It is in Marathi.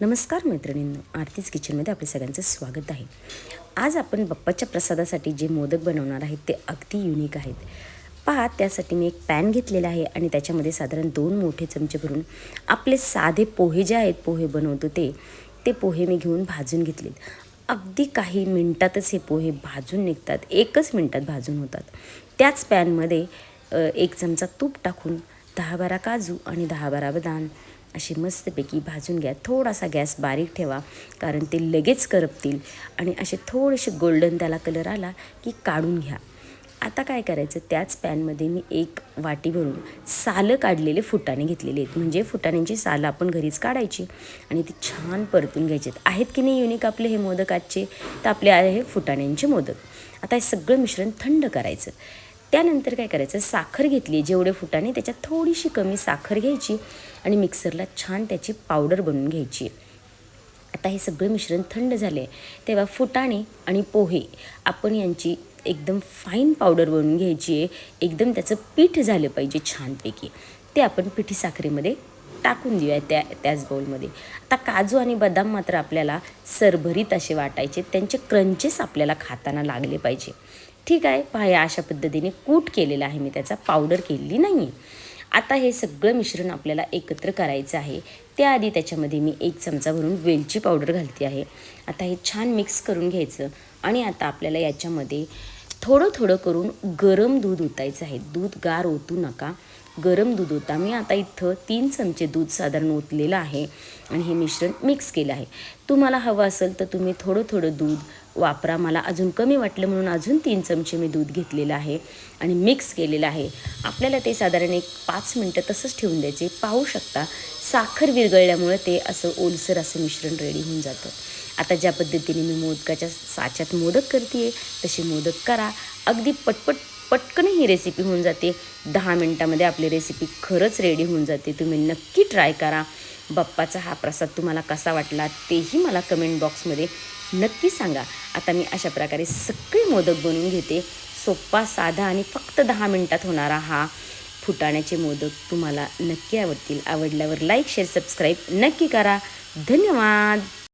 नमस्कार मैत्रिणींनो आरतीज किचनमध्ये आपले सगळ्यांचं स्वागत आहे. आज आपण बाप्पाच्या प्रसादासाठी जे मोदक बनवणार आहेत ते अगदी युनिक आहेत. पहा त्यासाठी मी एक पॅन घेतलेला आहे आणि त्याच्यामध्ये साधारण दोन मोठे चमचे भरून आपले साधे पोहे जे आहेत पोहे बनवतो ते ते पोहे मी घेऊन भाजून घेतलेत. अगदी काही मिनटातच हे पोहे भाजून निघतात एकच मिनटात भाजून होतात. त्याच पॅनमध्ये एक चमचा तूप टाकून दहा बारा काजू आणि दहा बारा बदाम. अशी मस्तपैकी भाजून घ्या. थोडासा गॅस बारीक ठेवा कारण ते लगेच करपतील. आणि असे थोडेसे गोल्डन त्याला कलर आला की काढून घ्या. आता काय करायचं? त्याच पॅनमध्ये मी एक वाटी भरून सालं काढलेले फुटाणे घेतलेले आहेत. म्हणजे फुटाण्यांची सालं आपण घरीच काढायची आणि ती छान परतून घ्यायचे आहेत. की नाही युनिक आपले हे मोदक आजचे? तर आपले आहे हे फुटाण्यांचे मोदक. आता हे सगळं मिश्रण थंड करायचं. त्यानंतर काय करायचं? साखर घेतली जेवढे फुटाणे त्याच्यात थोडीशी कमी साखर घ्यायची आणि मिक्सरला छान त्याची पावडर बनवून घ्यायची. आता हे सगळं मिश्रण थंड झाले तेव्हा फुटाणे आणि पोहे आपण यांची एकदम फाईन पावडर बनवून घ्यायची आहे. एकदम त्याचं पीठ झालं पाहिजे छानपैकी. ते आपण पिठी साखरेमध्ये टाकून देऊया त्या त्याच बाउलमध्ये आता काजू आणि बदाम मात्र आपल्याला सरभरीत असे वाटायचे. त्यांचे क्रंचेस आपल्याला खाताना लागले पाहिजे. ठीक आहे पहा या अशा पद्धतीने कूट केलेला आहे मी त्याचा. पावडर केलेली नाही आहे आता हे सगळं मिश्रण आपल्याला एकत्र करायचं आहे. त्याआधी त्याच्यामध्ये मी एक चमचा भरून वेलची पावडर घालते आहे. आता हे छान मिक्स करून घ्यायचं. आणि आता आपल्याला याच्यामध्ये थोडं थोडं करून गरम दूध ओतायचं आहे. दूध गार ओतू नका. गरम दूध होता मी आता इथं तीन चमचे दूध साधारण ओतलेलं आहे आणि हे मिश्रण मिक्स केलं आहे. तुम्हाला हवं असेल तर तुम्ही थोडं थोडं दूध वापरा. मला अजून कमी वाटलं म्हणून अजून तीन चमचे मी दूध घेतलेलं आहे आणि मिक्स केलेलं आहे. आपल्याला ते साधारण एक पाच मिनटं तसंच ठेवून द्यायचे. पाहू शकता साखर विरगळल्यामुळे ते असं ओलसर असं मिश्रण रेडी होऊन जातं. आता ज्या पद्धतीने मी मोदकाच्या साच्यात मोदक करते तसे मोदक करा. अगदी पटपट पटकन ही रेसिपी होऊन जाते. दहा मिनटामध्ये आपली रेसिपी खरंच रेडी होऊन जाते. तुम्ही नक्की ट्राय करा. बाप्पाचा हा प्रसाद तुम्हाला कसा वाटला तेही मला कमेंट बॉक्समध्ये नक्की सांगा. आता मी अशा प्रकारे सगळे मोदक बनवून घेते. सोप्पा साधा आणि फक्त दहा मिनटात होणारा हा फुटाण्याचे मोदक तुम्हाला नक्की आवडतील. आवडल्यावर लाईक शेअर सबस्क्राईब नक्की करा. धन्यवाद!